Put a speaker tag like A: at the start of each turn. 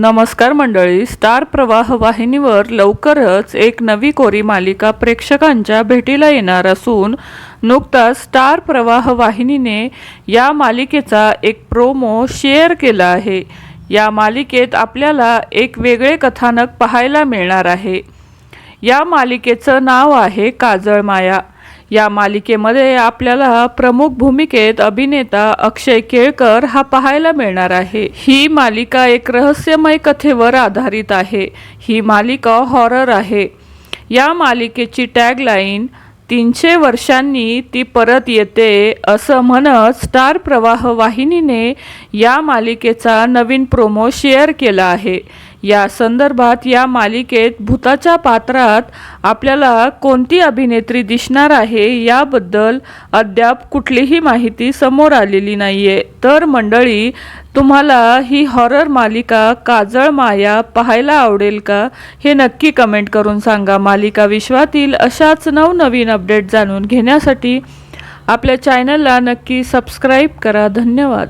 A: नमस्कार मंडळी स्टार प्रवाह वाहिनीवर लवकरच एक नवी कोरी मालिका प्रेक्षकांच्या भेटीला येणार असून नुकताच स्टार प्रवाह वाहिनीने या मालिकेचा एक प्रोमो शेअर केला आहे. या मालिकेत आपल्याला एक वेगळे कथानक पाहायला मिळणार आहे. या मालिकेचं नाव आहे काजळ माया या मालिकेमध्ये आपल्याला प्रमुख भूमिकेत अभिनेता अक्षय केळकर हा पाहायला मिळणार आहे. ही मालिका एक रहस्यमय कथेवर आधारित आहे. ही मालिका हॉरर आहे. या मालिकेची टॅगलाईन तीनशे वर्षांनी ती परत येते असं म्हणत स्टार प्रवाह वाहिनीने या मालिकेचा नवीन प्रोमो शेअर केला आहे. या संदर्भात या मालिकेत भूताच्या पात्रात आपल्याला कोणती अभिनेत्री दिसणार आहे याबद्दल अद्याप कुठलीही माहिती समोर आलेली नाही आहे तर मंडळी तुम्हाला ही हॉरर मालिका काजळ माया पाहायला आवडेल का? हे नक्की कमेंट करून सांगा. मालिका विश्वातील अशाच नवनवीन अपडेट जाणून घेण्यासाठी आपल्या चॅनलला नक्की सबस्क्राईब करा. धन्यवाद.